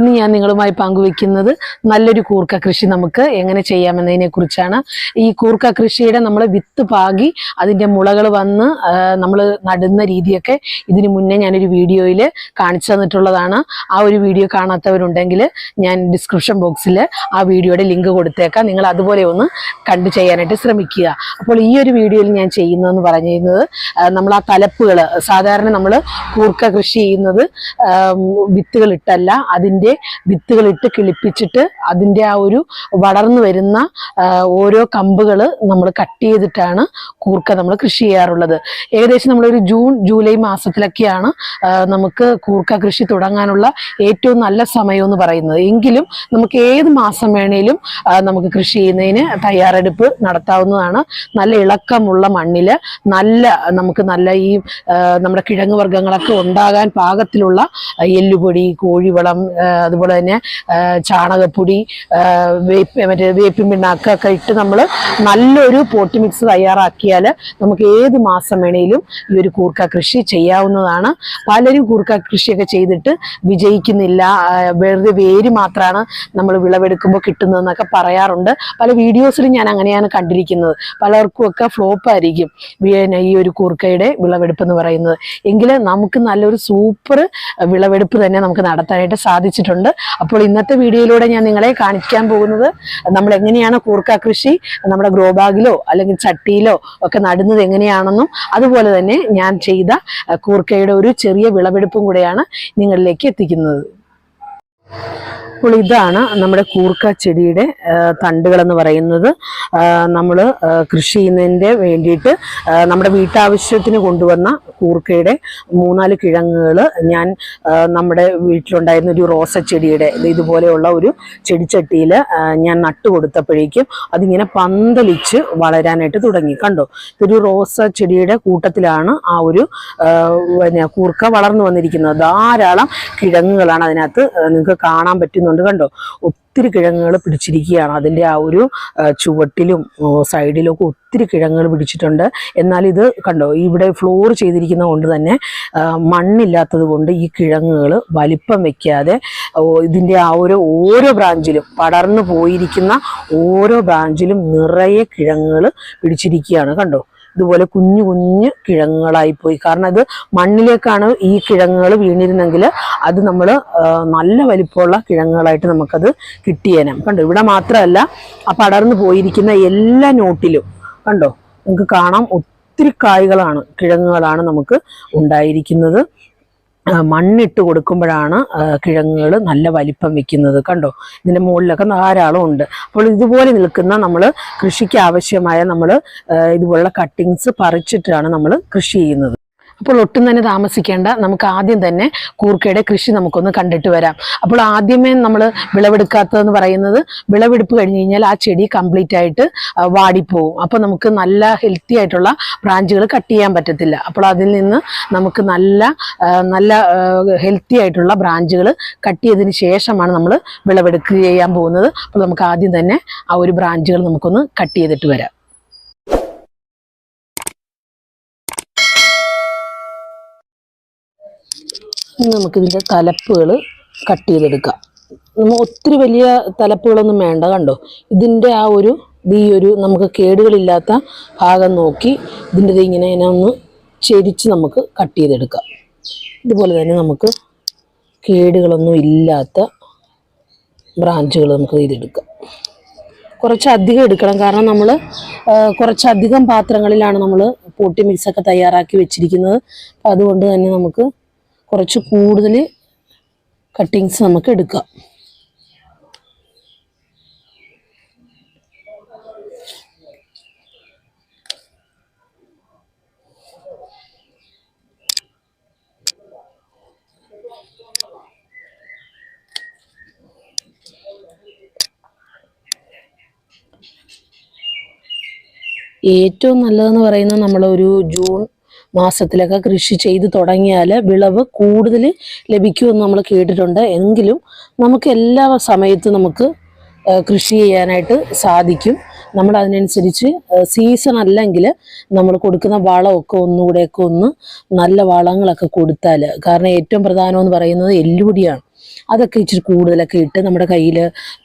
ഇന്ന് ഞാൻ നിങ്ങളുമായി പങ്കുവെക്കുന്നത് നല്ലൊരു കൂർക്ക കൃഷി നമുക്ക് എങ്ങനെ ചെയ്യാമെന്നതിനെ കുറിച്ചാണ്. ഈ കൂർക്ക കൃഷിയുടെ നമ്മൾ വിത്ത് പാകി അതിന്റെ മുളകൾ വന്ന് നമ്മൾ നടുന്ന രീതിയൊക്കെ ഇതിനു മുന്നേ ഞാനൊരു വീഡിയോയിൽ കാണിച്ചു തന്നിട്ടുള്ളതാണ്. ആ ഒരു വീഡിയോ കാണാത്തവരുണ്ടെങ്കിൽ ഞാൻ ഡിസ്ക്രിപ്ഷൻ ബോക്സിൽ ആ വീഡിയോയുടെ ലിങ്ക് കൊടുത്തേക്കാം. നിങ്ങൾ അതുപോലെ ഒന്ന് കണ്ടു ചെയ്യാനായിട്ട് ശ്രമിക്കുക. അപ്പോൾ ഈ ഒരു വീഡിയോയിൽ ഞാൻ ചെയ്യുന്നതെന്ന് പറഞ്ഞിരുന്നത് നമ്മൾ ആ തലപ്പുകൾ സാധാരണ നമ്മൾ കൂർക്ക കൃഷി ചെയ്യുന്നത് വിത്തുകൾ ഇട്ടല്ല അതിന്റെ വിത്തുകൾ ഇട്ട് കിളിപ്പിച്ചിട്ട് അതിന്റെ ആ ഒരു വളർന്നു വരുന്ന ഓരോ കമ്പുകൾ നമ്മൾ കട്ട് ചെയ്തിട്ടാണ് കൂർക്ക നമ്മൾ കൃഷി ചെയ്യാറുള്ളത്. ഏകദേശം നമ്മളൊരു ജൂൺ ജൂലൈ മാസത്തിലൊക്കെയാണ് നമുക്ക് കൂർക്ക കൃഷി തുടങ്ങാനുള്ള ഏറ്റവും നല്ല സമയം എന്ന് പറയുന്നത്. എങ്കിലും നമുക്ക് ഏത് മാസം വേണേലും നമുക്ക് കൃഷി ചെയ്യുന്നതിന് തയ്യാറെടുപ്പ് നടത്താവുന്നതാണ്. നല്ല ഇളക്കമുള്ള മണ്ണിൽ നല്ല നമുക്ക് നല്ല ഈ നമ്മുടെ കിഴങ്ങ് വർഗങ്ങളൊക്കെ ഉണ്ടാകാൻ പാകത്തിലുള്ള എല്ലുപൊടി കോഴിവളം അതുപോലെ തന്നെ ചാണകപ്പൊടി വേപ്പ് മറ്റേ വേപ്പിൻ പിണ്ണാക്കൊക്കെ ഇട്ട് നമ്മൾ നല്ലൊരു പോട്ടി മിക്സ് തയ്യാറാക്കിയാൽ നമുക്ക് ഏത് മാസം വേണേലും ഈ ഒരു കൂർക്ക കൃഷി ചെയ്യാവുന്നതാണ്. പലരും കൂർക്ക കൃഷിയൊക്കെ ചെയ്തിട്ട് വിജയിക്കുന്നില്ല. വെറുതെ വേര് മാത്രമാണ് നമ്മൾ വിളവെടുക്കുമ്പോൾ കിട്ടുന്നതെന്നൊക്കെ പറയാറുണ്ട്. പല വീഡിയോസിലും ഞാൻ അങ്ങനെയാണ് കണ്ടിരിക്കുന്നത്. പലർക്കും ഒക്കെ ഫ്ലോപ്പ് ആയിരിക്കും പിന്നെ ഈ ഒരു കൂർക്കയുടെ വിളവെടുപ്പ് എന്ന് പറയുന്നത്. എങ്കിൽ നമുക്ക് നല്ലൊരു സൂപ്പർ വിളവെടുപ്പ് തന്നെ നമുക്ക് നടത്താനായിട്ട് സാധിച്ചിട്ടുണ്ട് അപ്പോൾ ഇന്നത്തെ വീഡിയോയിലൂടെ ഞാൻ നിങ്ങളെ കാണിക്കാൻ പോകുന്നത് നമ്മൾ എങ്ങനെയാണ് കൂർക്ക കൃഷി നമ്മുടെ ഗ്രോ ബാഗിലോ അല്ലെങ്കിൽ ചട്ടിയിലോ ഒക്കെ നടുന്നത് എങ്ങനെയാണെന്നും അതുപോലെ തന്നെ ഞാൻ ചെയ്ത കൂർക്കയുടെ ഒരു ചെറിയ വിളവെടുപ്പും കൂടെയാണ് നിങ്ങളിലേക്ക് എത്തിക്കുന്നത്. അപ്പോൾ ഇതാണ് നമ്മുടെ കൂർക്ക ചെടിയുടെ തണ്ടുകളെന്ന് പറയുന്നത്. നമ്മൾ കൃഷി ചെയ്യുന്നതിന്റെ വേണ്ടിയിട്ട് നമ്മുടെ വീട്ടാവശ്യത്തിന് കൊണ്ടുവന്ന കൂർക്കയുടെ മൂന്നാൽ കിഴങ്ങുകൾ ഞാൻ നമ്മുടെ വീട്ടിലുണ്ടായിരുന്ന ഒരു റോസ ചെടിയുടെ ഇതുപോലെയുള്ള ഒരു ചെടിച്ചട്ടിയിൽ ഞാൻ നട്ടു കൊടുത്തപ്പോഴേക്കും അതിങ്ങനെ പന്തലിച്ച് വളരാനായിട്ട് തുടങ്ങി. കണ്ടോ? ഇതൊരു റോസ ചെടിയുടെ കൂട്ടത്തിലാണ് ആ ഒരു പിന്നെ കൂർക്ക വളർന്നു വന്നിരിക്കുന്നത്. ധാരാളം കിഴങ്ങുകളാണ് അതിനകത്ത് നിങ്ങൾക്ക് കാണാൻ പറ്റുന്നുണ്ട്. കണ്ടോ? ഒത്തിരി കിഴങ്ങുകൾ പിടിച്ചിരിക്കുകയാണ്. അതിന്റെ ആ ഒരു ചുവട്ടിലും സൈഡിലും ഒക്കെ ഒത്തിരി കിഴങ്ങുകൾ പിടിച്ചിട്ടുണ്ട്. എന്നാൽ ഇത് കണ്ടോ? ഇവിടെ ഫ്ലോർ ചെയ്തിരിക്കുന്നത് കൊണ്ട് തന്നെ മണ്ണില്ലാത്തത് കൊണ്ട് ഈ കിഴങ്ങുകൾ വലിപ്പം വെക്കാതെ ഇതിന്റെ ആ ഒരു ഓരോ ബ്രാഞ്ചിലും പടർന്നു പോയിരിക്കുന്ന ഓരോ ബ്രാഞ്ചിലും നിറയെ കിഴങ്ങുകൾ പിടിച്ചിരിക്കുകയാണ്. കണ്ടോ? ഇതുപോലെ കുഞ്ഞു കുഞ്ഞു കിഴങ്ങുകളായി പോയി. കാരണം അത് മണ്ണിലേക്കാണ് ഈ കിഴങ്ങുകൾ വീണിരുന്നെങ്കിൽ അത് നമ്മൾ നല്ല വലിപ്പമുള്ള കിഴങ്ങുകളായിട്ട് നമുക്കത് കിട്ടിയേനെ. കണ്ടോ? ഇവിടെ മാത്രമല്ല ആ പടർന്നു പോയിരിക്കുന്ന എല്ലാ നോട്ടിലും കണ്ടോ? നിങ്ങൾക്ക് കാണാം ഒത്തിരി കായ്കളാണ് കിഴങ്ങുകളാണ് നമുക്ക് ഉണ്ടായിരിക്കുന്നത്. മണ്ണിട്ട് കൊടുക്കുമ്പോഴാണ് കിഴങ്ങുകൾ നല്ല വലിപ്പം വെക്കുന്നത്. കണ്ടോ? ഇതിന്റെ മുകളിലൊക്കെ ധാരാളം ഉണ്ട്. അപ്പോൾ ഇതുപോലെ നിൽക്കുന്ന നമ്മൾ കൃഷിക്ക് ആവശ്യമായ നമ്മൾ ഇതുപോലുള്ള കട്ടിങ്സ് പറിച്ചിട്ടാണ് നമ്മൾ കൃഷി ചെയ്യുന്നത്. അപ്പോൾ ഒട്ടും തന്നെ താമസിക്കേണ്ട നമുക്ക് ആദ്യം തന്നെ കൂർക്കയുടെ കൃഷി നമുക്കൊന്ന് കണ്ടിട്ട് വരാം. അപ്പോൾ ആദ്യമേ നമ്മൾ വിളവെടുക്കാത്തതെന്ന് പറയുന്നത് വിളവെടുപ്പ് കഴിഞ്ഞ് കഴിഞ്ഞാൽ ആ ചെടി കംപ്ലീറ്റ് ആയിട്ട് വാടിപ്പോവും. അപ്പോൾ നമുക്ക് നല്ല ഹെൽത്തി ആയിട്ടുള്ള ബ്രാഞ്ചുകൾ കട്ട് ചെയ്യാൻ പറ്റത്തില്ല. അപ്പോൾ അതിൽ നിന്ന് നമുക്ക് നല്ല നല്ല ഹെൽത്തി ആയിട്ടുള്ള ബ്രാഞ്ചുകൾ കട്ട് ചെയ്തതിന് ശേഷമാണ് നമ്മൾ വിളവെടുക്കുക ചെയ്യാൻ പോകുന്നത്. അപ്പോൾ നമുക്ക് ആദ്യം തന്നെ ആ ഒരു ബ്രാഞ്ചുകൾ നമുക്കൊന്ന് കട്ട് ചെയ്തിട്ട് വരാം. നമുക്കിതിന്റെ തലപ്പുകൾ കട്ട് ചെയ്തെടുക്കാം. നമ്മൾ ഒത്തിരി വലിയ തലപ്പുകളൊന്നും വേണ്ട കണ്ടോ? ഇതിന്റെ ആ ഒരു ഈ ഒരു നമുക്ക് കേടുകളില്ലാത്ത ഭാഗം നോക്കി ഇതിന്റെ ഇത് ഇങ്ങനെ ഇങ്ങനെ ഒന്ന് ചെരിച്ച് നമുക്ക് കട്ട് ചെയ്തെടുക്കാം. ഇതുപോലെ തന്നെ നമുക്ക് കേടുകളൊന്നും ഇല്ലാത്ത ബ്രാഞ്ചുകൾ നമുക്ക് ചെയ്തെടുക്കാം കുറച്ചധികം എടുക്കണം. കാരണം നമ്മൾ കുറച്ചധികം പാത്രങ്ങളിലാണ് നമ്മൾ പോട്ടി മിക്സൊക്കെ തയ്യാറാക്കി വെച്ചിരിക്കുന്നത്. അതുകൊണ്ട് തന്നെ നമുക്ക് കുറച്ച് കൂടുതൽ കട്ടിങ്സ് നമുക്ക് എടുക്കാം. ഏറ്റവും നല്ലതെന്ന് പറയുന്നത് നമ്മളൊരു ജൂൺ മാസത്തിലൊക്കെ കൃഷി ചെയ്ത് തുടങ്ങിയാൽ വിളവ് കൂടുതൽ ലഭിക്കുമെന്ന് നമ്മൾ കേട്ടിട്ടുണ്ട്. എങ്കിലും നമുക്ക് എല്ലാ സമയത്തും നമുക്ക് കൃഷി ചെയ്യാനായിട്ട് സാധിക്കും. നമ്മൾ അതിനനുസരിച്ച് സീസൺ അല്ലെങ്കിൽ നമ്മൾ കൊടുക്കുന്ന വളമൊക്കെ ഒന്നുകൂടെയൊക്കെ ഒന്ന് നല്ല വളങ്ങളൊക്കെ കൊടുത്താൽ കാരണം ഏറ്റവും പ്രധാനമെന്ന് പറയുന്നത് എല്ലുപൊടിയാണ്. അതൊക്കെ ഇച്ചിരി കൂടുതലൊക്കെ ഇട്ട് നമ്മുടെ കയ്യിൽ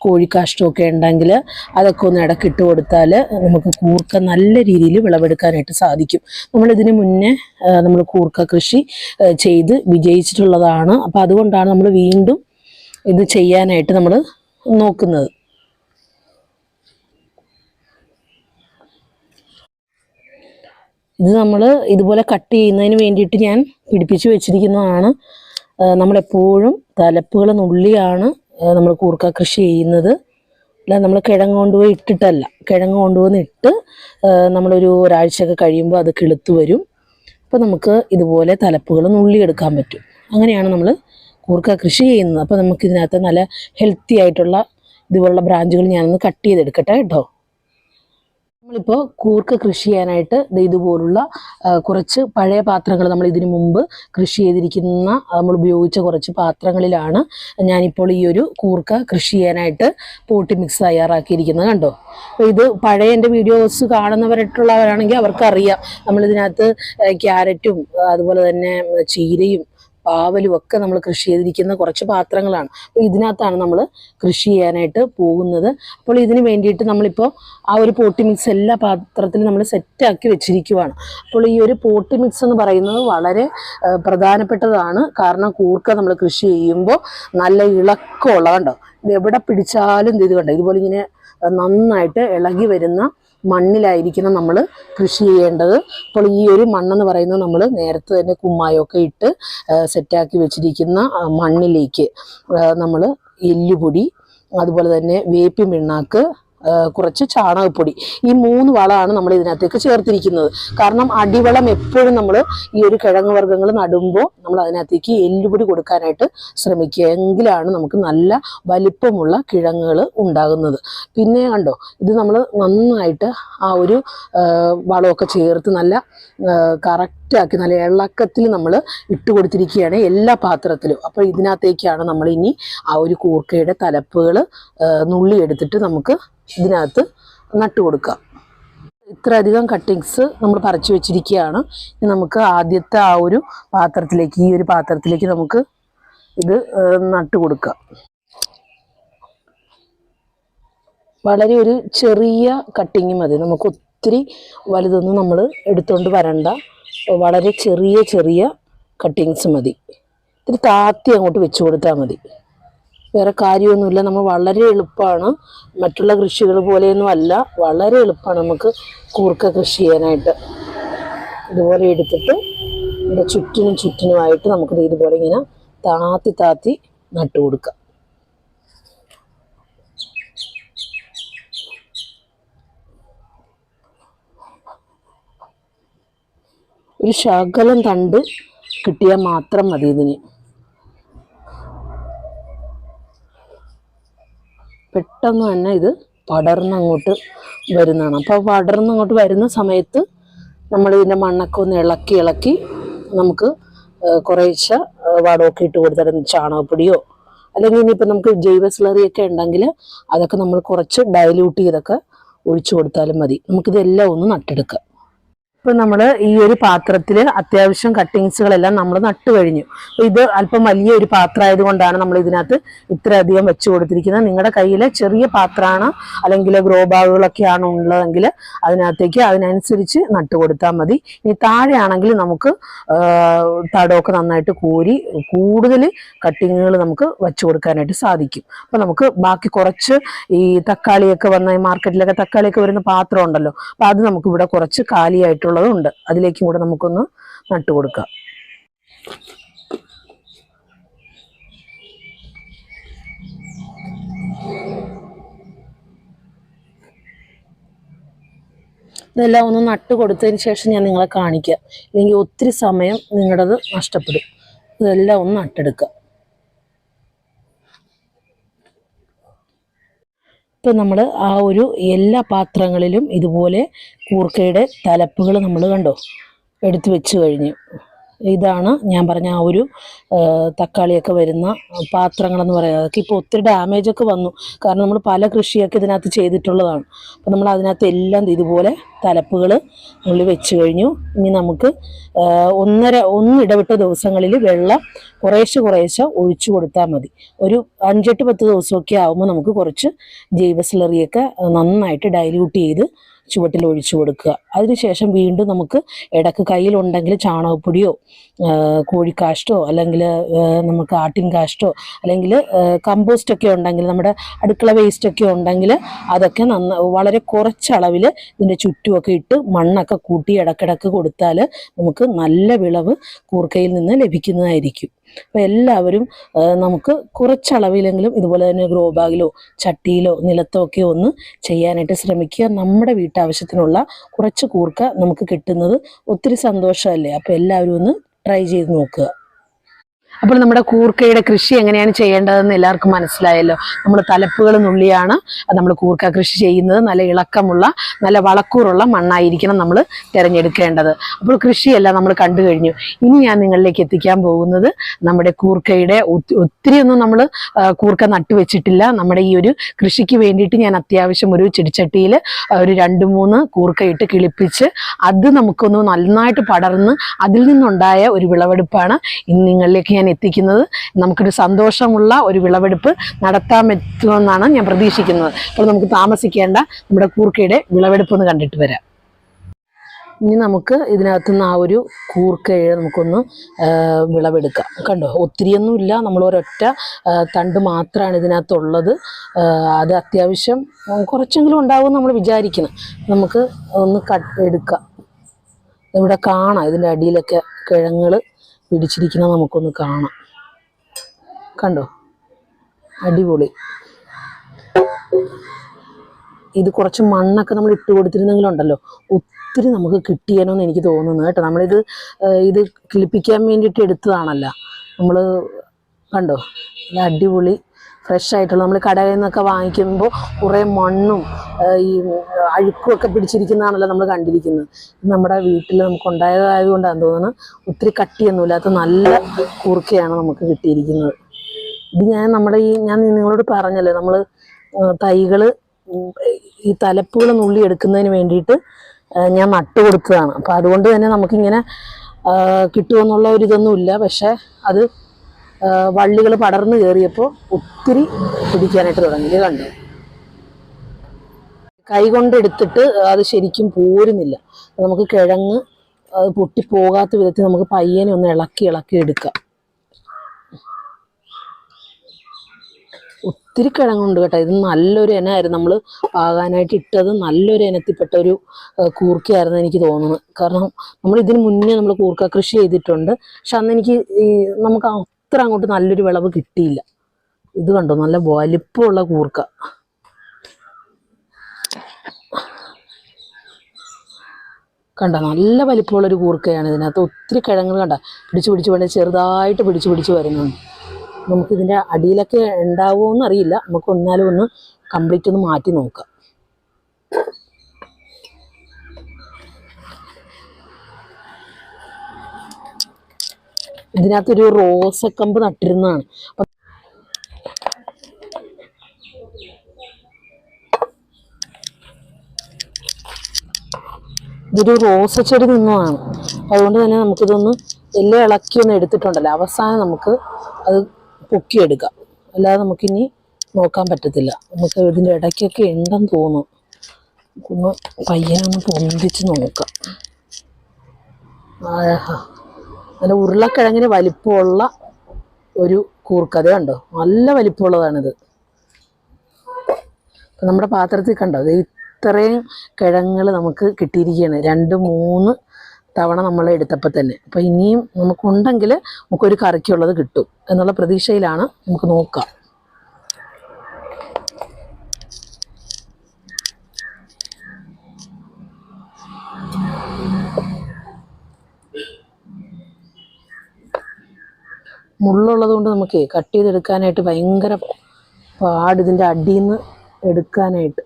കോഴിക്കാഷ്ടമൊക്കെ ഉണ്ടെങ്കിൽ അതൊക്കെ ഒന്ന് ഇടയ്ക്ക് ഇട്ട് കൊടുത്താൽ നമുക്ക് കൂർക്ക നല്ല രീതിയിൽ വിളവെടുക്കാനായിട്ട് സാധിക്കും. നമ്മളിതിന് മുന്നേ നമ്മൾ കൂർക്ക കൃഷി ചെയ്ത് വിജയിച്ചിട്ടുള്ളതാണ്. അപ്പം അതുകൊണ്ടാണ് നമ്മൾ വീണ്ടും ഇത് ചെയ്യാനായിട്ട് നമ്മൾ നോക്കുന്നത്. ഇത് നമ്മൾ ഇതുപോലെ കട്ട് ചെയ്യുന്നതിന് വേണ്ടിയിട്ട് ഞാൻ പിടിപ്പിച്ച് വെച്ചിരിക്കുന്നതാണ്. നമ്മളെപ്പോഴും തലപ്പുകൾ നുള്ളിയാണ് നമ്മൾ കൂർക്ക കൃഷി ചെയ്യുന്നത്. അല്ല നമ്മൾ കിഴങ്ങ് കൊണ്ടുപോയി ഇട്ടിട്ടല്ല. കിഴങ്ങ് കൊണ്ടുവന്ന് ഇട്ട് നമ്മളൊരു ഒരാഴ്ചയൊക്കെ കഴിയുമ്പോൾ അത് കിളുത്ത് വരും. അപ്പോൾ നമുക്ക് ഇതുപോലെ തലപ്പുകൾ നുള്ളിയെടുക്കാൻ പറ്റും. അങ്ങനെയാണ് നമ്മൾ കൂർക്ക കൃഷി ചെയ്യുന്നത്. അപ്പോൾ നമുക്കിതിനകത്ത് നല്ല ഹെൽത്തി ആയിട്ടുള്ള ഇതുപോലുള്ള ബ്രാഞ്ചുകൾ ഞാനൊന്ന് കട്ട് ചെയ്തെടുക്കട്ടെ കേട്ടോ. നമ്മളിപ്പോൾ കൂർക്ക കൃഷി ചെയ്യാനായിട്ട് ഇതുപോലുള്ള കുറച്ച് പഴയ പാത്രങ്ങൾ നമ്മൾ ഇതിനു മുമ്പ് കൃഷി ചെയ്തിരിക്കുന്ന നമ്മൾ ഉപയോഗിച്ച കുറച്ച് പാത്രങ്ങളിലാണ് ഞാനിപ്പോൾ ഈ ഒരു കൂർക്ക കൃഷി ചെയ്യാനായിട്ട് പോട്ടി മിക്സ് തയ്യാറാക്കിയിരിക്കുന്നത് കണ്ടോ? അപ്പോൾ ഇത് പഴയ എന്റെ വീഡിയോസ് കാണുന്നവരായിട്ടുള്ളവരാണെങ്കിൽ അവർക്കറിയാം. നമ്മളിതിനകത്ത് ക്യാരറ്റും അതുപോലെ തന്നെ ചീരയും പാവലും ഒക്കെ നമ്മൾ കൃഷി ചെയ്തിരിക്കുന്ന കുറച്ച് പാത്രങ്ങളാണ്. അപ്പോൾ ഇതിനകത്താണ് നമ്മൾ കൃഷി ചെയ്യാനായിട്ട് പോകുന്നത്. അപ്പോൾ ഇതിന് വേണ്ടിയിട്ട് നമ്മളിപ്പോൾ ആ ഒരു പോട്ടി മിക്സ് എല്ലാ പാത്രത്തിലും നമ്മൾ സെറ്റാക്കി വെച്ചിരിക്കുവാണ്. അപ്പോൾ ഈ ഒരു പോട്ടി മിക്സ് എന്ന് പറയുന്നത് വളരെ പ്രധാനപ്പെട്ടതാണ്. കാരണം കൂർക്ക നമ്മൾ കൃഷി ചെയ്യുമ്പോൾ നല്ല ഇളക്കമുള്ള കണ്ടോ? ഇത് എവിടെ പിടിച്ചാലും ഇത് കണ്ടോ? ഇതുപോലെ ഇങ്ങനെ നന്നായിട്ട് ഇളകി വരുന്ന മണ്ണിലായിരിക്കണം നമ്മൾ കൃഷി ചെയ്യേണ്ടത്. അപ്പോൾ ഈ ഒരു മണ്ണെന്ന് പറയുന്നത് നമ്മൾ നേരത്തെ തന്നെ കുമ്മായമൊക്കെ ഇട്ട് സെറ്റാക്കി വെച്ചിരിക്കുന്ന മണ്ണിലേക്ക് നമ്മൾ എല്ലുപൊടി അതുപോലെ തന്നെ വേപ്പിൻ പിണ്ണാക്ക് കുറച്ച് ചാണകപ്പൊടി. ഈ മൂന്ന് വളമാണ് നമ്മൾ ഇതിനകത്തേക്ക് ചേർത്തിരിക്കുന്നത്. കാരണം അടിവളം എപ്പോഴും നമ്മൾ ഈ ഒരു കിഴങ്ങ് വർഗങ്ങൾ നടുമ്പോൾ നമ്മൾ അതിനകത്തേക്ക് എല്ലുപൊടി കൊടുക്കാനായിട്ട് ശ്രമിക്കുക. എങ്കിലാണ് നമുക്ക് നല്ല വലിപ്പമുള്ള കിഴങ്ങുകൾ ഉണ്ടാകുന്നത്. പിന്നെ കണ്ടോ ഇത് നമ്മൾ നന്നായിട്ട് ആ ഒരു വളമൊക്കെ ചേർത്ത് നല്ല കറക്റ്റാക്കി നല്ല ഇളക്കത്തിൽ നമ്മൾ ഇട്ട് കൊടുത്തിരിക്കുകയാണ് എല്ലാ പാത്രത്തിലും. അപ്പോൾ ഇതിനകത്തേക്കാണ് നമ്മൾ ഇനി ആ ഒരു കൂർക്കയുടെ തലപ്പുകൾ നുള്ളിയെടുത്തിട്ട് നമുക്ക് ഇതിനകത്ത് നട്ടു കൊടുക്കാം ഇത്രയധികം കട്ടിങ്സ് നമ്മൾ പറിച്ചു വെച്ചിരിക്കുകയാണ്. നമുക്ക് ആദ്യത്തെ ആ ഒരു പാത്രത്തിലേക്ക് ഈ ഒരു പാത്രത്തിലേക്ക് നമുക്ക് ഇത് നട്ടു കൊടുക്കാം വളരെ ഒരു ചെറിയ കട്ടിങ് മതി. നമുക്ക് ഒത്തിരി വലുതൊന്നും നമ്മൾ എടുത്തുകൊണ്ട് വരണ്ട. വളരെ ചെറിയ ചെറിയ കട്ടിങ്സ് മതി. ഇത്തിരി താത്തി അങ്ങോട്ട് വെച്ച് കൊടുത്താൽ മതി. വേറെ കാര്യമൊന്നുമില്ല. നമ്മൾ വളരെ എളുപ്പമാണ്. മറ്റുള്ള കൃഷികൾ പോലെയൊന്നും അല്ല. വളരെ എളുപ്പമാണ് നമുക്ക് കൂർക്ക കൃഷി ചെയ്യാനായിട്ട്. ഇതുപോലെ എടുത്തിട്ട് ഇതിന്റെ ചുറ്റിനും ചുറ്റിനുമായിട്ട് നമുക്ക് ഇതുപോലെ ഇങ്ങനെ താത്തി താത്തി നട്ടു കൊടുക്കാം. ഒരു ശകലം തണ്ട് കിട്ടിയാൽ മാത്രം മതി ഇതിന്. പെട്ടെന്ന് തന്നെ ഇത് പടർന്നങ്ങോട്ട് വരുന്നതാണ്. അപ്പോൾ പടർന്നങ്ങോട്ട് വരുന്ന സമയത്ത് നമ്മൾ ഇതിന്റെ മണ്ണൊക്കെ ഒന്ന് ഇളക്കി ഇളക്കി നമുക്ക് കുറേശ്ശെ വളമൊക്കെ ഇട്ട് കൊടുത്തിട്ട് ചാണകപ്പൊടിയോ അല്ലെങ്കിൽ ഇനിയിപ്പോൾ നമുക്ക് ജൈവ സ്ലറിയൊക്കെ ഉണ്ടെങ്കിൽ അതൊക്കെ നമ്മൾ കുറച്ച് ഡയലൂട്ട് ചെയ്തൊക്കെ ഒഴിച്ചു കൊടുത്താലും മതി. നമുക്കിതെല്ലാം ഒന്ന് നട്ടെടുക്കാം. ഇപ്പം നമ്മൾ ഈ ഒരു പാത്രത്തിൽ അത്യാവശ്യം കട്ടിങ്സുകളെല്ലാം നമ്മൾ നട്ടു കഴിഞ്ഞു. ഇത് അല്പം വലിയ ഒരു പാത്രം ആയതുകൊണ്ടാണ് നമ്മൾ ഇതിനകത്ത് ഇത്രയധികം വെച്ച് കൊടുത്തിരിക്കുന്നത്. നിങ്ങളുടെ കയ്യിൽ ചെറിയ പാത്രമാണ് അല്ലെങ്കിൽ ഗ്രോ ബാഗുകളൊക്കെയാണ് ഉള്ളതെങ്കിൽ അതിനകത്തേക്ക് അതിനനുസരിച്ച് നട്ടു കൊടുത്താൽ മതി. ഇനി താഴെയാണെങ്കിൽ നമുക്ക് തടമൊക്കെ നന്നായിട്ട് കോരി കൂടുതൽ കട്ടിങ്ങുകൾ നമുക്ക് വെച്ച് കൊടുക്കാനായിട്ട് സാധിക്കും. അപ്പം നമുക്ക് ബാക്കി കുറച്ച് ഈ തക്കാളിയൊക്കെ വന്ന മാർക്കറ്റിലൊക്കെ തക്കാളിയൊക്കെ വരുന്ന പാത്രം ഉണ്ടല്ലോ. അപ്പം അത് നമുക്ക് ഇവിടെ കുറച്ച് കാലിയായിട്ടുള്ളതും ഉണ്ട് അതിലേക്കും കൂടെ നമുക്കൊന്ന് നട്ടു കൊടുക്കാം. ഇതെല്ലാം ഒന്ന് നട്ട് കൊടുത്തതിന് ശേഷം ഞാൻ നിങ്ങളെ കാണിക്കാം. ഇല്ലെങ്കിൽ ഒത്തിരി സമയം നിങ്ങളുടേത് നഷ്ടപ്പെടും. ഇതെല്ലാം ഒന്ന് നട്ടെടുക്കുക ഇപ്പം നമ്മൾ ആ ഒരു എല്ലാ പാത്രങ്ങളിലും ഇതുപോലെ കൂർക്കയുടെ തലപ്പുകൾ നമ്മൾ കണ്ടോ? എടുത്തു വെച്ച് കഴിഞ്ഞു. ഇതാണ് ഞാൻ പറഞ്ഞ ആ ഒരു തക്കാളിയൊക്കെ വരുന്ന പാത്രങ്ങളെന്ന് പറയുന്നത്. അതൊക്കെ ഇപ്പോൾ ഒത്തിരി ഡാമേജൊക്കെ വന്നു. കാരണം നമ്മൾ പല കൃഷിയൊക്കെ ഇതിനകത്ത് ചെയ്തിട്ടുള്ളതാണ്. അപ്പോൾ നമ്മൾ അതിനകത്ത് എല്ലാം ഇതുപോലെ തലപ്പുകൾ ഉള്ളിൽ വെച്ച് കഴിഞ്ഞു. ഇനി നമുക്ക് ഒന്നര ഒന്നിടവിട്ട ദിവസങ്ങളിൽ വെള്ളം കുറേശ്ശെ കുറേശ്ശെ ഒഴിച്ചു കൊടുത്താൽ മതി. ഒരു അഞ്ചെട്ട് പത്ത് ദിവസമൊക്കെ ആകുമ്പോൾ നമുക്ക് കുറച്ച് ജൈവ സ്ലറിയൊക്കെ നന്നായിട്ട് ഡൈല്യൂട്ട് ചെയ്ത് ചുവട്ടിൽ ഒഴിച്ചു കൊടുക്കുക. അതിനുശേഷം വീണ്ടും നമുക്ക് ഇടയ്ക്ക് കയ്യിലുണ്ടെങ്കിൽ ചാണകപ്പൊടിയോ കോഴിക്കാഷ്ടോ അല്ലെങ്കിൽ നമുക്ക് ആട്ടിൻ കാഷ്ടോ അല്ലെങ്കിൽ കമ്പോസ്റ്റൊക്കെ ഉണ്ടെങ്കിൽ നമ്മുടെ അടുക്കള വേസ്റ്റൊക്കെ ഉണ്ടെങ്കിൽ അതൊക്കെ നന്ന വളരെ കുറച്ച് അളവിൽ ഇതിന്റെ ചുറ്റുമൊക്കെ ഇട്ട് മണ്ണൊക്കെ കൂട്ടി ഇടക്കിടക്ക് കൊടുത്താൽ നമുക്ക് നല്ല വിളവ് കൂർക്കയിൽ നിന്ന് ലഭിക്കുന്നതായിരിക്കും. അപ്പോൾ എല്ലാവരും നമുക്ക് കുറച്ചളവിലെങ്കിലും ഇതുപോലെ തന്നെ ഗ്രോ ബാഗിലോ ചട്ടിയിലോ നിലത്തോ ഒക്കെ ഒന്ന് ചെയ്യാനായിട്ട് ശ്രമിക്കുക. നമ്മുടെ വീട്ടാവശ്യത്തിനുള്ള കുറച്ച് കൂർക്ക നമുക്ക് കിട്ടുന്നത് ഒത്തിരി സന്തോഷമല്ലേ? അപ്പോൾ എല്ലാവരും ഒന്ന് ട്രൈ ചെയ്ത് നോക്കുക. അപ്പോൾ നമ്മുടെ കൂർക്കയുടെ കൃഷി എങ്ങനെയാണ് ചെയ്യേണ്ടതെന്ന് എല്ലാവർക്കും മനസ്സിലായല്ലോ. നമ്മൾ തലപ്പുകൾ നുള്ളിയാണ് നമ്മൾ കൂർക്ക കൃഷി ചെയ്യുന്നത്. നല്ല ഇളക്കമുള്ള നല്ല വളക്കൂറുള്ള മണ്ണായിരിക്കണം നമ്മൾ തിരഞ്ഞെടുക്കേണ്ടത്. അപ്പോൾ കൃഷിയെല്ലാം നമ്മൾ കണ്ടു കഴിഞ്ഞു. ഇനി ഞാൻ നിങ്ങളിലേക്ക് എത്തിക്കാൻ പോകുന്നത് നമ്മുടെ കൂർക്കയുടെ ഒത്തിരി ഒന്നും നമ്മൾ കൂർക്ക നട്ടുവെച്ചിട്ടില്ല നമ്മുടെ ഈ ഒരു കൃഷിക്ക് വേണ്ടിയിട്ട് ഞാൻ അത്യാവശ്യം ഒരു ചെടിച്ചട്ടിയിൽ ഒരു രണ്ട് മൂന്ന് കൂർക്ക ഇട്ട് കിളിപ്പിച്ച് അത് നമുക്കൊന്ന് നന്നായിട്ട് പടർന്ന് അതിൽ നിന്നുണ്ടായ ഒരു വിളവെടുപ്പാണ്. ഇന്ന് നിങ്ങളിലേക്ക് ഞാൻ എത്തിക്കുന്നത്. നമുക്കൊരു സന്തോഷമുള്ള ഒരു വിളവെടുപ്പ് നടത്താൻ പറ്റുമെന്നാണ് ഞാൻ പ്രതീക്ഷിക്കുന്നത്. അപ്പോൾ നമുക്ക് താമസിക്കേണ്ട നമ്മുടെ കൂർക്കയുടെ വിളവെടുപ്പ് ഒന്ന് കണ്ടിട്ട് വരാം. ഇനി നമുക്ക് ഇതിനകത്തു നിന്ന് ആ ഒരു കൂർക്കയെ നമുക്കൊന്ന് വിളവെടുക്കാം. കണ്ടോ? ഒത്തിരിയൊന്നുമില്ല. നമ്മൾ ഒരൊറ്റ തണ്ട് മാത്രമാണ് ഇതിനകത്തുള്ളത്. അത് അത്യാവശ്യം കുറച്ചെങ്കിലും ഉണ്ടാവും നമ്മൾ വിചാരിക്കണം നമുക്ക് ഒന്ന് കട്ട് എടുക്കാം. ഇവിടെ കാണാം ഇതിന്റെ അടിയിലൊക്കെ കിഴങ്ങൾ പിടിച്ചിരിക്കുന്നത് നമുക്കൊന്ന് കാണാം. കണ്ടോ? അടിപൊളി. ഇത് കുറച്ച് മണ്ണൊക്കെ നമ്മൾ ഇട്ട് കൊടുത്തിരുന്നെങ്കിലുണ്ടല്ലോ. ഒത്തിരി നമുക്ക് കിട്ടിയേനോന്ന് എനിക്ക് തോന്നുന്നു കേട്ടോ. നമ്മളിത് ഇത് കിളിപ്പിക്കാൻ വേണ്ടിയിട്ട് എടുത്തതാണല്ലോ. നമ്മൾ കണ്ടോ? നല്ല അടിപൊളി ഫ്രഷ് ആയിട്ടുള്ള നമ്മൾ കടയിൽ നിന്നൊക്കെ വാങ്ങിക്കുമ്പോൾ കുറേ മണ്ണും ഈ അഴുക്കും ഒക്കെ പിടിച്ചിരിക്കുന്നതാണല്ലോ നമ്മൾ കണ്ടിരിക്കുന്നത്. നമ്മുടെ വീട്ടിൽ നമുക്ക് ഉണ്ടായതായതുകൊണ്ടാണ് തോന്നുന്നത് ഒത്തിരി കട്ടിയൊന്നുമില്ലാത്ത നല്ല കൂർക്കയാണ് നമുക്ക് കിട്ടിയിരിക്കുന്നത്. ഇത് ഞാൻ നമ്മുടെ ഈ ഞാൻ നിങ്ങളോട് പറഞ്ഞല്ലേ നമ്മൾ തൈകൾ ഈ തലപ്പുകൾ നുള്ളി എടുക്കുന്നതിന് വേണ്ടിയിട്ട് ഞാൻ നട്ടു കൊടുത്തതാണ്. അപ്പം അതുകൊണ്ട് തന്നെ നമുക്കിങ്ങനെ കിട്ടുമെന്നുള്ള ഒരു ഇതൊന്നുമില്ല. പക്ഷേ അത് വള്ളികൾ പടർന്നു കയറിയപ്പോൾ ഒത്തിരി പിടിക്കാനായിട്ട് തുടങ്ങി. ഇത് കണ്ടു? കൈ കൊണ്ട് എടുത്തിട്ട് അത് ശരിക്കും പോരുന്നില്ല. നമുക്ക് കിഴങ്ങ് അത് പൊട്ടിപ്പോകാത്ത വിധത്തിൽ നമുക്ക് പയ്യനെ ഒന്ന് ഇളക്കി ഇളക്കി എടുക്കാം. ഒത്തിരി കിഴങ്ങുണ്ട് കേട്ടോ. ഇത് നല്ലൊരു ഇനമായിരുന്നു നമ്മൾ പാകാനായിട്ട് ഇട്ടത് നല്ലൊരു ഇനത്തിൽപ്പെട്ട ഒരു കൂർക്കയായിരുന്നു എനിക്ക് തോന്നുന്നത്. കാരണം നമ്മൾ ഇതിന് മുന്നേ നമ്മൾ കൂർക്ക കൃഷി ചെയ്തിട്ടുണ്ട്. പക്ഷെ അന്ന് എനിക്ക് ഈ നമുക്ക് അത്ര അങ്ങോട്ട് നല്ലൊരു വിളവ് കിട്ടിയില്ല. ഇത് കണ്ടോ? നല്ല വലിപ്പമുള്ള കൂർക്ക. കണ്ട? നല്ല വലിപ്പമുള്ളൊരു കൂർക്കയാണ് ഇതിനകത്ത്. ഒത്തിരി കിഴങ്ങൾ കണ്ട? പിടിച്ചു പിടിച്ച് വേണ്ട ചെറുതായിട്ട് പിടിച്ചു പിടിച്ച് വരുന്നുണ്ട്. നമുക്കിതിന്റെ അടിയിലൊക്കെ ഉണ്ടാവുമോ എന്നറിയില്ല നമുക്ക് ഒന്നാലും ഒന്ന് കംപ്ലീറ്റ് ഒന്ന് മാറ്റി നോക്കാം. ഇതിനകത്തൊരു റോസക്കമ്പ് നട്ടിരുന്നതാണ്. ഇതൊരു റോസ ചെടി നിന്നതാണ്. അതുകൊണ്ട് തന്നെ നമുക്കിതൊന്ന് എല്ലാം ഇളക്കി ഒന്ന് എടുത്തിട്ടുണ്ടല്ലോ. അവസാനം നമുക്ക് അത് പൊക്കിയെടുക്കാം. അല്ലാതെ നമുക്കിനി നോക്കാൻ പറ്റത്തില്ല. നമുക്ക് ഇതിന്റെ ഇടയ്ക്കൊക്കെ ഉണ്ടെന്ന് തോന്നും ഒന്ന് പയ്യനൊന്ന് പൊന്തിച്ച് നോക്കാം. ആഹാ. നല്ല ഉരുളക്കിഴങ്ങിന് വലിപ്പമുള്ള ഒരു കൂർക്കഥ ഉണ്ടോ നല്ല വലിപ്പമുള്ളതാണിത്. നമ്മുടെ പാത്രത്തിൽ കണ്ടോ? ഇത് ഇത്രയും കിഴങ്ങൾ നമുക്ക് കിട്ടിയിരിക്കുകയാണ്. രണ്ട് മൂന്ന് തവണ നമ്മൾ എടുത്തപ്പോൾ തന്നെ. അപ്പോൾ ഇനിയും നമുക്കുണ്ടെങ്കിൽ നമുക്കൊരു കറിക്കുള്ളത് കിട്ടും എന്നുള്ള പ്രതീക്ഷയിലാണ് നമുക്ക് നോക്കാം. മുള്ളുള്ളത് കൊണ്ട് നമുക്ക് കട്ട് ചെയ്തെടുക്കാനായിട്ട് ഭയങ്കര പാട് ഇതിന്റെ അടിയിൽ നിന്ന് എടുക്കാനായിട്ട്.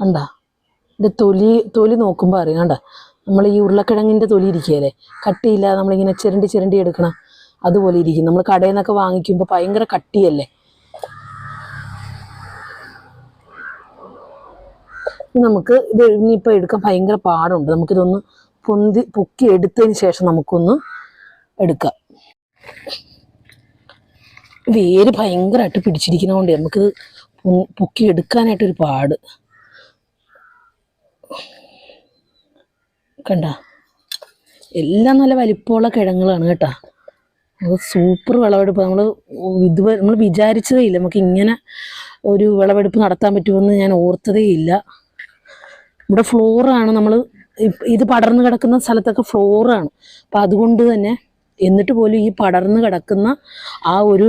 കണ്ട? എന്റെ തൊലി തൊലി നോക്കുമ്പോൾ അറിയാം നമ്മൾ ഈ ഉരുളക്കിഴങ്ങിന്റെ തൊലി ഇരിക്കുകയല്ലേ? കട്ടിയില്ലാതെ നമ്മളിങ്ങനെ ചിരണ്ടി ചിരണ്ടി എടുക്കണം. അതുപോലെ ഇരിക്കും. നമ്മൾ കടയിൽ നിന്നൊക്കെ വാങ്ങിക്കുമ്പോൾ ഭയങ്കര കട്ടിയല്ലേ? നമുക്ക് ഇത് ഇനിയിപ്പോൾ എടുക്കാൻ ഭയങ്കര പാടുണ്ട്. നമുക്കിതൊന്ന് പൊന്തി പൊക്കി എടുത്തതിന് ശേഷം നമുക്കൊന്ന് എടുക്കാം. വേര് ഭയങ്കരമായിട്ട് പിടിച്ചിരിക്കുന്നതുകൊണ്ട് നമുക്കിത് പൊക്കി എടുക്കാനായിട്ടൊരു പാട്. കണ്ട. എല്ലാം നല്ല വലിപ്പമുള്ള കിഴങ്ങുകളാണ് കേട്ടോ. അത് സൂപ്പർ വിളവെടുപ്പ്. നമ്മൾ ഇതുവരെ നമ്മൾ വിചാരിച്ചതേ ഇല്ല. നമുക്ക് ഇങ്ങനെ ഒരു വിളവെടുപ്പ് നടത്താൻ പറ്റുമെന്ന് ഞാൻ ഓർത്തതേ ഇല്ല. ഇവിടെ ഫ്ലോറാണ് നമ്മൾ ഇത് പടർന്നു കിടക്കുന്ന സ്ഥലത്തൊക്കെ ഫ്ലോറാണ്. അപ്പം അതുകൊണ്ട് തന്നെ എന്നിട്ട് പോലും ഈ പടർന്നു കിടക്കുന്ന ആ ഒരു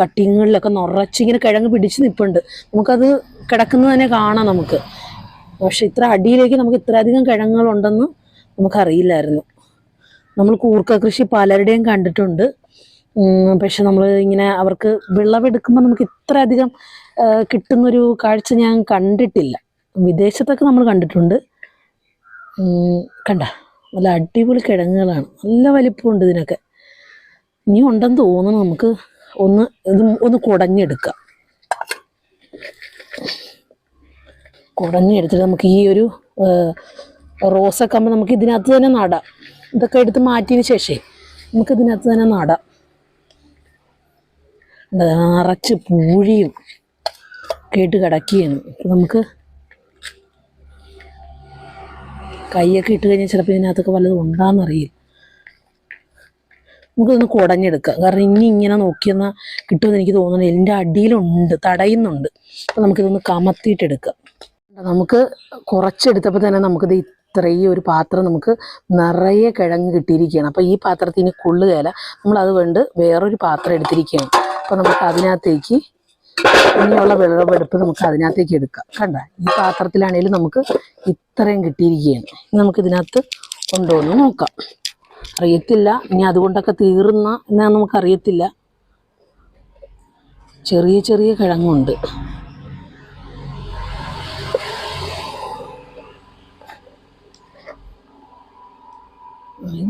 കട്ടിങ്ങുകളിലൊക്കെ നിറച്ചിങ്ങനെ കിഴങ്ങ് പിടിച്ച് നിൽപ്പുണ്ട് നമുക്കത് കിടക്കുന്നത് തന്നെ കാണാം നമുക്ക്. പക്ഷെ ഇത്ര അടിയിലേക്ക് നമുക്ക് ഇത്രയധികം കിഴങ്ങുകളുണ്ടെന്ന് നമുക്കറിയില്ലായിരുന്നു. നമ്മൾ കൂർക്ക കൃഷി പലരുടെയും കണ്ടിട്ടുണ്ട്. പക്ഷെ നമ്മൾ ഇങ്ങനെ അവർക്ക് വിളവെടുക്കുമ്പോൾ നമുക്ക് ഇത്രയധികം കിട്ടുന്നൊരു കാഴ്ച ഞാൻ കണ്ടിട്ടില്ല. വിദേശത്തൊക്കെ നമ്മൾ കണ്ടിട്ടുണ്ട്. കണ്ട നല്ല അടിപൊളി കിഴങ്ങുകളാണ്. നല്ല വലിപ്പമുണ്ട് ഇതിനൊക്കെ. ഇനി ഉണ്ടെന്ന് തോന്നുന്നു നമുക്ക് ഒന്ന് ഇത് ഒന്ന് കുടഞ്ഞെടുക്കാം. കുടഞ്ഞെടുത്തിട്ട് നമുക്ക് ഈ ഒരു റോസൊക്കെ ആകുമ്പോൾ നമുക്ക് ഇതിനകത്ത് തന്നെ നടാം. ഇതൊക്കെ എടുത്ത് മാറ്റിയതിന് ശേഷേ നമുക്ക് ഇതിനകത്ത് തന്നെ നടാം. നിറച്ച് പൂഴിയും കേട്ട് കിടക്കുകയാണ്. അപ്പം നമുക്ക് കൈയൊക്കെ ഇട്ട് കഴിഞ്ഞാൽ ചിലപ്പോൾ ഇതിനകത്തൊക്കെ വല്ലതും ഉണ്ടാന്നറിയില്ല. നമുക്കിതൊന്ന് കുടഞ്ഞെടുക്കാം. കാരണം ഇനി ഇങ്ങനെ നോക്കിയെന്നാൽ കിട്ടുമെന്ന് എനിക്ക് തോന്നുന്നു എന്റെ അടിയിലുണ്ട് തടയുന്നുണ്ട്. അപ്പം നമുക്കിതൊന്ന് കമത്തിയിട്ടെടുക്കാം. നമുക്ക് കുറച്ചെടുത്തപ്പോൾ തന്നെ നമുക്കിത് ഇത്രയും ഒരു പാത്രം നമുക്ക് നിറയെ കിഴങ്ങ് കിട്ടിയിരിക്കുകയാണ്. അപ്പോൾ ഈ പാത്രത്തിന് കൊള്ളുകയില്ല നമ്മൾ അത് കൊണ്ട് വേറൊരു പാത്രം എടുത്തിരിക്കുകയാണ്. അപ്പോൾ നമുക്ക് അതിനകത്തേക്ക് ഇനിയുള്ള വിളവെടുപ്പ് നമുക്ക് അതിനകത്തേക്ക് എടുക്കാം. കണ്ട? ഈ പാത്രത്തിലാണെങ്കിലും നമുക്ക് ഇത്രയും കിട്ടിയിരിക്കുകയാണ്. ഇനി നമുക്ക് ഇതിനകത്ത് കൊണ്ടുവന്ന് നോക്കാം. അറിയത്തില്ല. ഇനി അതുകൊണ്ടൊക്കെ തീർന്ന എന്നാ നമുക്കറിയത്തില്ല. ചെറിയ ചെറിയ കിഴങ്ങുണ്ട്.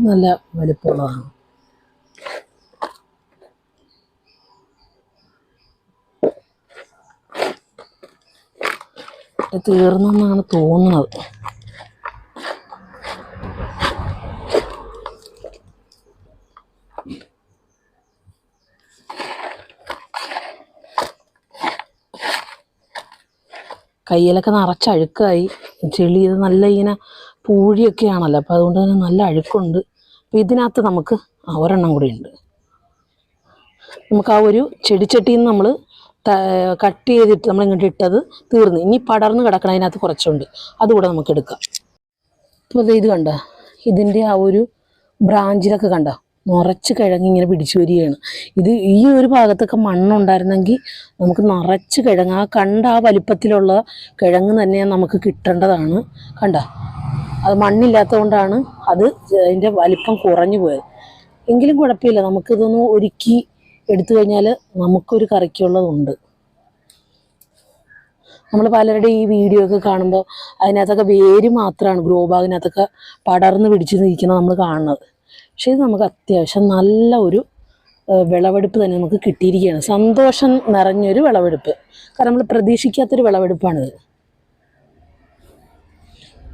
നല്ല വലിപ്പമുള്ളതാണ്. ഇത് തീർന്നെന്നാണ് തോന്നുന്നത്. കയ്യിലൊക്കെ നിറച്ചഴുക്കായി. ചെളി ഇത് നല്ല ഇങ്ങനെ പൂഴിയൊക്കെ ആണല്ലോ അപ്പം അതുകൊണ്ട് തന്നെ നല്ല അഴുക്കുണ്ട്. അപ്പം ഇതിനകത്ത് നമുക്ക് ഒരെണ്ണം കൂടി ഉണ്ട്. നമുക്ക് ആ ഒരു ചെടിച്ചട്ടിയിൽ നിന്ന് നമ്മൾ കട്ട് ചെയ്തിട്ട് നമ്മൾ ഇങ്ങോട്ട് ഇട്ടത് തീർന്നു. ഇനി പടർന്ന് കിടക്കണം അതിനകത്ത് കുറച്ചുണ്ട്. അതുകൂടെ നമുക്ക് എടുക്കാം. അപ്പോൾ ഇത് കണ്ട? ഇതിന്റെ ആ ഒരു ബ്രാഞ്ചിലൊക്കെ കണ്ട? നിറച്ച് കിഴങ്ങ് ഇങ്ങനെ പിടിച്ചു വരികയാണ്. ഇത് ഈ ഒരു ഭാഗത്തൊക്കെ മണ്ണുണ്ടായിരുന്നെങ്കിൽ നമുക്ക് നിറച്ച് കിഴങ്ങ്. ആ കണ്ട ആ വലിപ്പത്തിലുള്ള കിഴങ്ങ് തന്നെ നമുക്ക് കിട്ടേണ്ടതാണ്. കണ്ട? അത് മണ്ണില്ലാത്തത് കൊണ്ടാണ് അത് അതിന്റെ വലിപ്പം കുറഞ്ഞു പോയത്. എങ്കിലും കുഴപ്പമില്ല. നമുക്കിതൊന്ന് ഒരുക്കി എടുത്തു കഴിഞ്ഞാൽ നമുക്കൊരു കറിക്കുള്ളതുണ്ട്. നമ്മൾ പലരുടെ ഈ വീഡിയോ ഒക്കെ കാണുമ്പോൾ അതിനകത്തൊക്കെ വേര് മാത്രമാണ് ഗ്രോ ബാഗിനകത്തൊക്കെ പടർന്ന് പിടിച്ച് നിൽക്കുന്നത് നമ്മൾ കാണുന്നത്. പക്ഷേ ഇത് നമുക്ക് അത്യാവശ്യം നല്ല ഒരു വിളവെടുപ്പ് തന്നെ നമുക്ക് കിട്ടിയിരിക്കുകയാണ്. സന്തോഷം നിറഞ്ഞൊരു വിളവെടുപ്പ്. കാരണം നമ്മൾ പ്രതീക്ഷിക്കാത്തൊരു വിളവെടുപ്പാണിത്.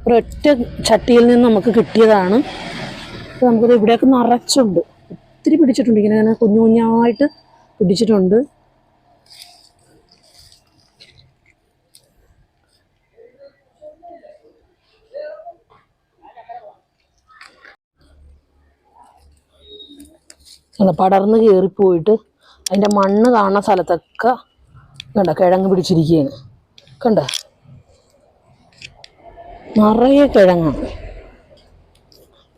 ഒരൊറ്റ ചട്ടിയിൽ നിന്ന് നമുക്ക് കിട്ടിയതാണ്. നമുക്കത് ഇവിടെയൊക്കെ നിറച്ചുണ്ട്. ഒത്തിരി പിടിച്ചിട്ടുണ്ട്. ഇങ്ങനെ ഇങ്ങനെ കുഞ്ഞു കുഞ്ഞായിട്ട് പിടിച്ചിട്ടുണ്ട്. പടർന്ന് കയറിപ്പോയിട്ട് അതിന്റെ മണ്ണ് കാണുന്ന സ്ഥലത്തൊക്കെ കണ്ട കിഴങ്ങ് പിടിച്ചിരിക്കുകയാണ്. കണ്ട? നിറയെ കിഴങ്ങാണ്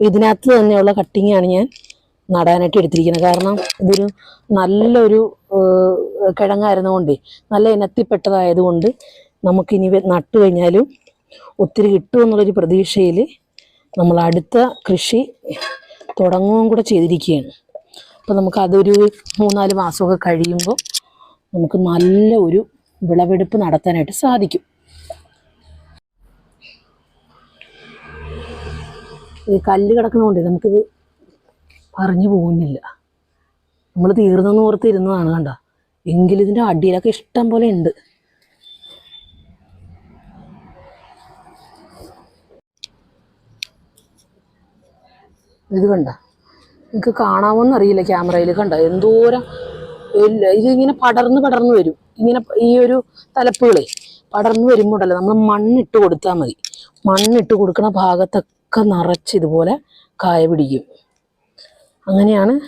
ഇതിനകത്ത് തന്നെയുള്ള കട്ടിങ്ങാണ് ഞാൻ നടാനായിട്ട് എടുത്തിരിക്കുന്നത്. കാരണം ഇതൊരു നല്ലൊരു കിഴങ്ങായിരുന്നുകൊണ്ട് നല്ല ഇനത്തിൽപ്പെട്ടതായതുകൊണ്ട് നമുക്കിനി നട്ടു കഴിഞ്ഞാലും ഒത്തിരി കിട്ടുമെന്നുള്ളൊരു പ്രതീക്ഷയിൽ നമ്മൾ അടുത്ത കൃഷി തുടങ്ങുകയും കൂടെ ചെയ്തിരിക്കുകയാണ്. അപ്പോൾ നമുക്ക് അതൊരു മൂന്നാൽ മാസമൊക്കെ കഴിയുമ്പോൾ നമുക്ക് നല്ല ഒരു വിളവെടുപ്പ് നടത്താനായിട്ട് സാധിക്കും. ഈ കല്ല് കിടക്കുന്നതുകൊണ്ട് നമുക്കിത് പറഞ്ഞു പോകുന്നില്ല. നമ്മൾ തീർന്നെന്ന് ഓർത്ത് ഇരുന്നതാണ് കണ്ട? എങ്കിലും ഇതിന്റെ അടിയിലൊക്കെ ഇഷ്ടം പോലെ ഉണ്ട്. ഇത് കണ്ട? നിങ്ങൾക്ക് കാണാമോന്ന് അറിയില്ല ക്യാമറയിൽ കണ്ട? എന്തോരം ഇല്ല ഇതിങ്ങനെ പടർന്ന് പടർന്ന് വരും. ഇങ്ങനെ ഈ ഒരു തലപ്പുകളെ പടർന്ന് വരുമ്പോഴല്ലോ നമ്മൾ മണ്ണിട്ട് കൊടുത്താൽ മതി. മണ്ണിട്ട് കൊടുക്കുന്ന ഭാഗത്തൊക്കെ നിറച്ച് ഇതുപോലെ കായ പിടിക്കും. അങ്ങനെയാണ്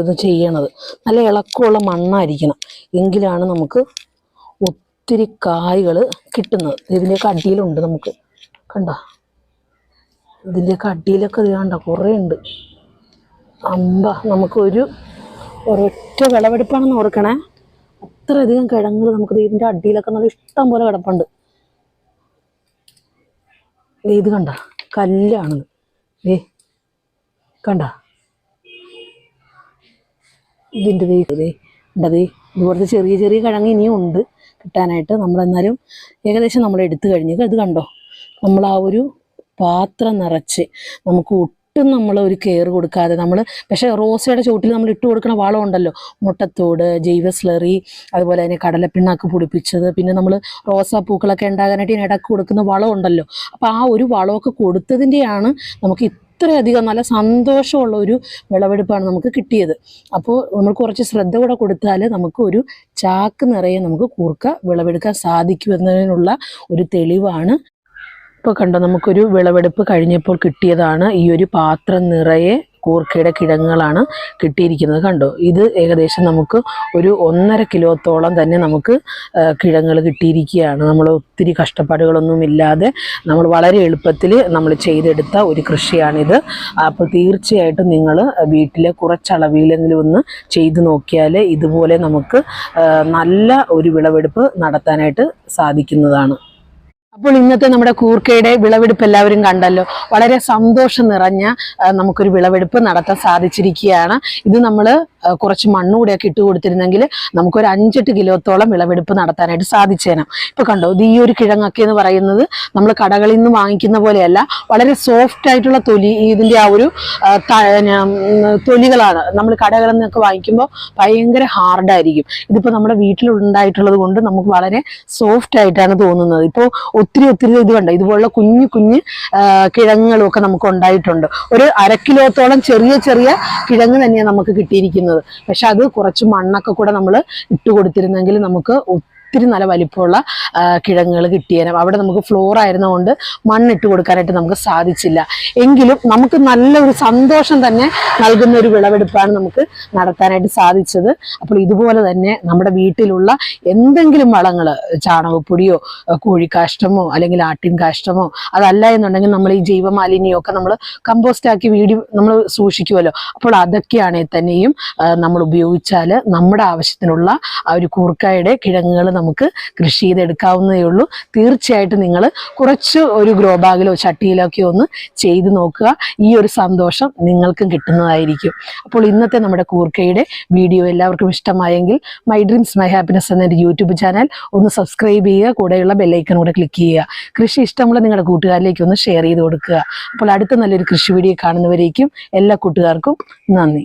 ഇത് ചെയ്യണത്. നല്ല ഇളക്കമുള്ള മണ്ണായിരിക്കണം. എങ്കിലാണ് നമുക്ക് ഒത്തിരി കായകൾ കിട്ടുന്നത്. ഇതിന്റെയൊക്കെ അടിയിലുണ്ട് നമുക്ക്. കണ്ട? ഇതിന്റെയൊക്കെ അടിയിലൊക്കെ ഇത് കണ്ട? കുറേ ഉണ്ട്. അമ്പ നമുക്കൊരു ഒരൊറ്റ വിളവെടുപ്പാണെന്ന് ഓർക്കണേ. അത്രയധികം കിഴങ്ങുകൾ നമുക്ക് ഇതിന്റെ അടിയിലൊക്കെ നല്ല ഇഷ്ടം പോലെ കിടപ്പുണ്ട്. ഇത് കണ്ട? കല്ലാണിത് ഏ കണ്ട? ഇതിന്റെ ദേ ഉണ്ടതേ ഇതുപോലത്തെ ചെറിയ ചെറിയ കിഴങ്ങ് ഇനിയും ഉണ്ട് കിട്ടാനായിട്ട്. നമ്മളെന്നാലും ഏകദേശം നമ്മൾ എടുത്തു കഴിഞ്ഞു അത് കണ്ടോ? നമ്മൾ ആ ഒരു പാത്രം നിറച്ച് നമുക്ക് ഒട്ടും നമ്മൾ ഒരു കെയർ കൊടുക്കാതെ നമ്മൾ പക്ഷേ റോസയുടെ ചുവട്ടിൽ നമ്മൾ ഇട്ട് കൊടുക്കുന്ന വളം ഉണ്ടല്ലോ മുട്ടത്തോട് ജൈവ സ്ലറി അതുപോലെ തന്നെ കടലപ്പിണ്ണാക്ക് പൊടിപ്പിച്ചത് പിന്നെ നമ്മൾ റോസാപ്പൂക്കളൊക്കെ ഉണ്ടാകാനായിട്ട് ഇതിനിടക്ക് കൊടുക്കുന്ന വളം ഉണ്ടല്ലോ അപ്പോൾ ആ ഒരു വളമൊക്കെ കൊടുത്തതിന്റെയാണ് നമുക്ക് ഇത്രയധികം നല്ല സന്തോഷമുള്ള ഒരു വിളവെടുപ്പാണ് നമുക്ക് കിട്ടിയത്. അപ്പോൾ നമ്മൾ കുറച്ച് ശ്രദ്ധ കൂടെ കൊടുത്താൽ നമുക്ക് ഒരു ചാക്ക് നിറയെ നമുക്ക് കൂർക്ക വിളവെടുക്കാൻ സാധിക്കുമെന്നതിനുള്ള ഒരു തെളിവാണ് ഇപ്പോൾ കണ്ടോ നമുക്കൊരു വിളവെടുപ്പ് കഴിഞ്ഞപ്പോൾ കിട്ടിയതാണ് ഈ ഒരു പാത്രം നിറയെ കൂർക്കയുടെ കിഴങ്ങുകളാണ് കിട്ടിയിരിക്കുന്നത്. കണ്ടോ ഇത് ഏകദേശം നമുക്ക് ഒരു ഒന്നര കിലോത്തോളം തന്നെ നമുക്ക് കിഴങ്ങുകൾ കിട്ടിയിരിക്കുകയാണ്. നമ്മൾ ഒത്തിരി കഷ്ടപ്പാടുകളൊന്നും ഇല്ലാതെ നമ്മൾ വളരെ എളുപ്പത്തിൽ നമ്മൾ ചെയ്തെടുത്ത ഒരു കൃഷിയാണിത്. അപ്പോൾ തീർച്ചയായിട്ടും നിങ്ങൾ വീട്ടിലെ കുറച്ചളവിലെങ്കിലും ഒന്ന് ചെയ്തു നോക്കിയാൽ ഇതുപോലെ നമുക്ക് നല്ല ഒരു വിളവെടുപ്പ് നടത്താനായിട്ട് സാധിക്കുന്നതാണ്. അപ്പോൾ ഇന്നത്തെ നമ്മുടെ കൂർക്കയുടെ വിളവെടുപ്പ് എല്ലാവരും കണ്ടല്ലോ. വളരെ സന്തോഷം നിറഞ്ഞ നമുക്കൊരു വിളവെടുപ്പ് നടത്താൻ സാധിച്ചിരിക്കുകയാണ്. ഇത് നമ്മൾ കുറച്ച് മണ്ണ് കൂടെയൊക്കെ ഇട്ട് കൊടുത്തിരുന്നെങ്കിൽ നമുക്കൊരു അഞ്ചെട്ട് കിലോത്തോളം വിളവെടുപ്പ് നടത്താനായിട്ട് സാധിച്ചേനെ. ഇപ്പൊ കണ്ടോ ഇത് ഈ ഒരു കിഴങ്ങൊക്കെ എന്ന് പറയുന്നത് നമ്മൾ കടകളിൽ നിന്ന് വാങ്ങിക്കുന്ന പോലെയല്ല വളരെ സോഫ്റ്റ് ആയിട്ടുള്ള തൊലി ഇതിന്റെ ആ ഒരു തൊലികളാണ്. നമ്മൾ കടകളിൽ നിന്നൊക്കെ വാങ്ങിക്കുമ്പോൾ ഭയങ്കര ഹാർഡായിരിക്കും ഇതിപ്പോൾ നമ്മുടെ വീട്ടിലുണ്ടായിട്ടുള്ളത് കൊണ്ട് നമുക്ക് വളരെ സോഫ്റ്റ് ആയിട്ടാണ് തോന്നുന്നത്. ഇപ്പോൾ ഒത്തിരി ഒത്തിരി ഇത് കണ്ടോ? ഇതുപോലുള്ള കുഞ്ഞു കുഞ്ഞു കിഴങ്ങുകളും ഒക്കെ നമുക്ക് ഉണ്ടായിട്ടുണ്ട്. ഒരു അരക്കിലോത്തോളം ചെറിയ ചെറിയ കിഴങ്ങ് തന്നെയാണ് നമുക്ക് കിട്ടിയിരിക്കുന്നത്. പക്ഷെ അത് കുറച്ച് മണ്ണൊക്കെ കൂടെ നമ്മൾ ഇട്ട് കൊടുത്തിരുന്നെങ്കിൽ നമുക്ക് ഒത്തിരി നല്ല വലിപ്പമുള്ള കിഴങ്ങുകൾ കിട്ടിയേനും. അവിടെ നമുക്ക് ഫ്ലോർ ആയിരുന്നതുകൊണ്ട് മണ്ണിട്ട് കൊടുക്കാനായിട്ട് നമുക്ക് സാധിച്ചില്ല. എങ്കിലും നമുക്ക് നല്ലൊരു സന്തോഷം തന്നെ നൽകുന്ന ഒരു വിളവെടുപ്പാണ് നമുക്ക് നടത്താനായിട്ട് സാധിച്ചത്. അപ്പോൾ ഇതുപോലെ തന്നെ നമ്മുടെ വീട്ടിലുള്ള എന്തെങ്കിലും വളങ്ങൾ ചാണകപ്പൊടിയോ കോഴിക്കാഷ്ടമോ അല്ലെങ്കിൽ ആട്ടിൻ കാഷ്ടമോ അതല്ല എന്നുണ്ടെങ്കിൽ നമ്മൾ ഈ ജൈവമാലിന്യമൊക്കെ നമ്മൾ കമ്പോസ്റ്റ് ആക്കി വീടി നമ്മൾ സൂക്ഷിക്കുമല്ലോ അപ്പോൾ അതൊക്കെയാണെങ്കിൽ തന്നെയും നമ്മൾ ഉപയോഗിച്ചാൽ നമ്മുടെ ആവശ്യത്തിനുള്ള ആ ഒരു കൂർക്കായുടെ കിഴങ്ങുകൾ നമുക്ക് കൃഷി ചെയ്തെടുക്കാവുന്നതേ ഉള്ളൂ. തീർച്ചയായിട്ടും നിങ്ങൾ കുറച്ച് ഒരു ഗ്രോ ബാഗിലോ ചട്ടിയിലോ ഒക്കെ ഒന്ന് ചെയ്ത് നോക്കുക. ഈ ഒരു സന്തോഷം നിങ്ങൾക്കും കിട്ടുന്നതായിരിക്കും. അപ്പോൾ ഇന്നത്തെ നമ്മുടെ കൂർക്കയുടെ വീഡിയോ എല്ലാവർക്കും ഇഷ്ടമായെങ്കിൽ മൈ ഡ്രീംസ് മൈ ഹാപ്പിനെസ് എന്ന യൂട്യൂബ് ചാനൽ ഒന്ന് സബ്സ്ക്രൈബ് ചെയ്യുക. കൂടെയുള്ള ബെല്ലൈക്കൺ കൂടെ ക്ലിക്ക് ചെയ്യുക. കൃഷി ഇഷ്ടമുള്ള നിങ്ങളുടെ കൂട്ടുകാരിലേക്ക് ഒന്ന് ഷെയർ ചെയ്ത് കൊടുക്കുക. അപ്പോൾ അടുത്ത നല്ലൊരു കൃഷി വീഡിയോ കാണുന്നവരേക്കും എല്ലാ കൂട്ടുകാർക്കും നന്ദി.